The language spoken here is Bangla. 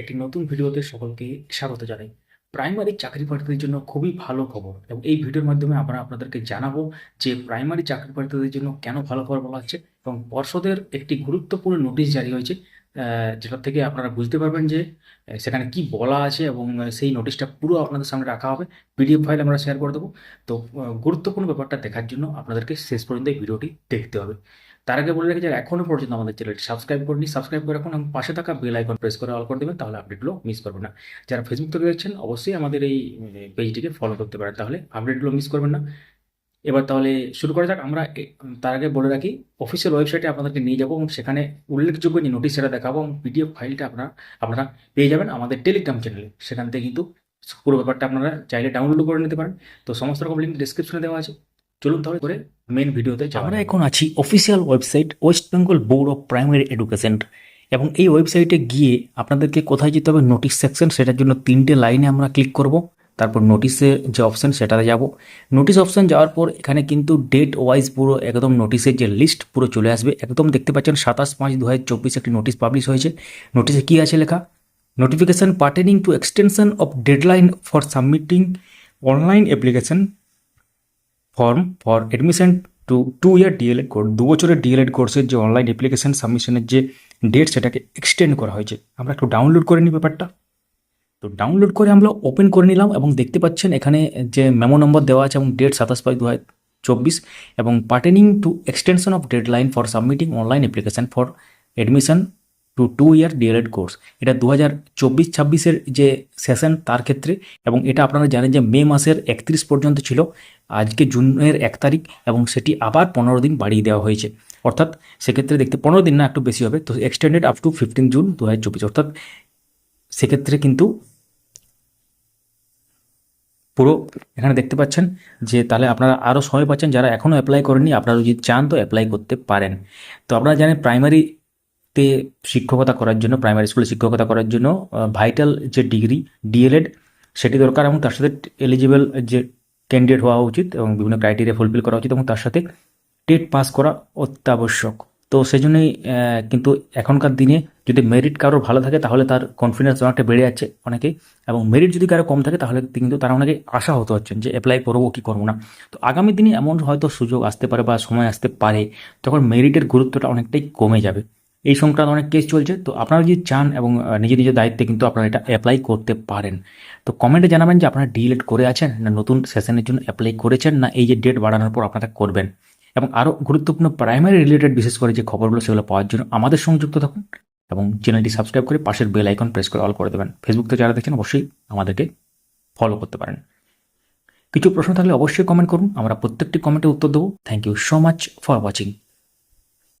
একটি নতুন ভিডিওতে সকলকে স্বাগত জানাই। প্রাইমারি চাকরি প্রার্থীদের জন্য খুবই ভালো খবর এবং এই ভিডিওর মাধ্যমে আমরা আপনাদেরকে জানাব যে প্রাইমারি চাকরি প্রার্থীদের জন্য কেন ভালো খবর বলা হচ্ছে এবং পর্ষদের একটি গুরুত্বপূর্ণ নোটিশ জারি হয়েছে যেটা থেকে আপনারা বুঝতে পারবেন যে সেখানে কি বলা আছে এবং সেই নোটিশটা পুরো আপনাদের সামনে রাখা হবে। পিডিএফ ফাইল আমরা শেয়ার করে দেবো। তো গুরুত্বপূর্ণ ব্যাপারটা দেখার জন্য আপনাদেরকে শেষ পর্যন্ত এই ভিডিওটি দেখতে হবে। তার আগে বলে রাখি যারা এখনও পর্যন্ত আমাদের চ্যানেলটি সাবস্ক্রাইব করেনি, সাবস্ক্রাইব করে রাখুন এবং পাশে থাকা বেল আইকন প্রেস করে অল করে দেবেন, তাহলে আপডেটগুলো মিস করবেন না। যারা ফেসবুক থেকে দেখছেন, অবশ্যই আমাদের এই পেজটিকে ফলো করতে পারেন, তাহলে আপডেটগুলো মিস করবেন না। এবার তাহলে শুরু করা যাক, আমরা তার আগে বলে রাখি অফিসিয়াল ওয়েবসাইটে আপনাদেরকে নিয়ে যাব এবং সেখানে উল্লেখযোগ্য যে নোটিশ সেটা দেখাবো এবং পিডিএফ ফাইলটা আপনারা আপনারা পেয়ে যাবেন আমাদের টেলিগ্রাম চ্যানেলে সেখান থেকে কিন্তু পুরো ব্যাপারটা আপনারা চাইলে ডাউনলোড করে নিতে পারেন। তো সমস্ত রকম লিঙ্ক ডিসক্রিপশনে দেওয়া আছে। চলুন তাহলে করে মেন ভিডিওতে আমরা এখন আছি official website West Bengal board of primary education এবং এই ওয়েবসাইটে গিয়ে আপনাদেরকে কোথায় যেতে হবে নোটিশ সেকশন সেটার জন্য তিনটে লাইনে আমরা ক্লিক করব। তারপর নোটিশে যে অপশান সেটাতে যাব। নোটিশ অপশান যাওয়ার পর এখানে কিন্তু ডেট ওয়াইজ পুরো একদম নোটিশের যে লিস্ট পুরো চলে আসবে। একদম দেখতে পাচ্ছেন সাতাশ পাঁচ দু হাজার চব্বিশ একটি নোটিশ পাবলিশ হয়েছে। নোটিশে কী আছে লেখা? Notification pertaining to extension of deadline for submitting online application form for admission to two year DElEd course দু বছরের ডিএলএড কোর্সের যে অনলাইন অ্যাপ্লিকেশন সাবমিশনের যে ডেট সেটাকে এক্সটেন্ড করা হয়েছে। আমরা একটু ডাউনলোড করে নিই ব্যাপারটা। তো ডাউনলোড করে আমরা ওপেন করে নিলাম এবং দেখতে পাচ্ছেন এখানে যে মেমো নম্বর দেওয়া আছে এবং ডেট সাতাশ পাঁচ দু চব্বিশ এবং pertaining to extension of deadline for submitting online application for admission to two year DElEd course এটা দু হাজার চব্বিশ ছাব্বিশের যে সেশন তার ক্ষেত্রে এবং এটা আপনারা জানেন যে মে মাসের একত্রিশ পর্যন্ত ছিল। আজকে জুনের এক তারিখ এবং সেটি আবার পনেরো দিন বাড়িয়ে দেওয়া হয়েছে। অর্থাৎ সেক্ষেত্রে দেখতে পনেরো দিন না, একটু বেশি হবে। তো extended up to fifteen June দু হাজার চব্বিশ। অর্থাৎ সেক্ষেত্রে কিন্তু পুরো এখানে দেখতে পাচ্ছেন যে তাহলে আপনারা আরও সময় পাচ্ছেন, যারা এখনও অ্যাপ্লাই করেননি, আপনারা যদি চান তো অ্যাপ্লাই করতে পারেন। তো আপনারা জানেন প্রাইমারিতে শিক্ষকতা করার জন্য প্রাইমারি স্কুলে শিক্ষকতা করার জন্য ভাইটাল যে ডিগ্রি ডিএলএড সেটি দরকার এবং তার সাথে এলিজিবল যে ক্যান্ডিডেট হওয়া উচিত এবং বিভিন্ন ক্রাইটেরিয়া ফুলফিল করা উচিত এবং তার সাথে টেট পাস করা অত্যাবশ্যক। তো সেই জন্যই কিন্তু এখনকার দিনে যদি মেরিট কারোর ভালো থাকে, তাহলে তার কনফিডেন্স অনেকটা বেড়ে যাচ্ছে অনেকেই এবং মেরিট যদি কারও কম থাকে, তাহলে কিন্তু তারা অনেকে আশা হতে হচ্ছেন যে অ্যাপ্লাই করব, কি করব না। তো আগামী দিনে এমন হয়তো সুযোগ আসতে পারে বা সময় আসতে পারে, তখন মেরিটের গুরুত্বটা অনেকটাই কমে যাবে। এই সংক্রান্ত অনেক কেস চলছে। তো আপনারা যদি চান এবং নিজের নিজের দায়িত্বে কিন্তু আপনারা এটা অ্যাপ্লাই করতে পারেন। তো কমেন্টে জানাবেন যে আপনারা ডিলেট করে আছেন না নতুন সেশনের জন্য অ্যাপ্লাই করেছেন না এই যে ডেট বাড়ানোর পর আপনারা করবেন। এবং আরও গুরুত্বপূর্ণ প্রাইমারি রিলেটেড বিশেষ করে যে খবরগুলো সেগুলো পাওয়ার জন্য আমাদের সংযুক্ত থাকুন এবং চ্যানেলটি সাবস্ক্রাইব করে পাশের বেল আইকন প্রেস করে অল করে দেবেন। ফেসবুক যারা দেখছেন অবশ্যই আমাদেরকে ফলো করতে পারেন। কিছু প্রশ্ন থাকলে অবশ্যই কমেন্ট করুন। আমরা প্রত্যেকটি কমেন্টে উত্তর দেবো। Thank you so much for watching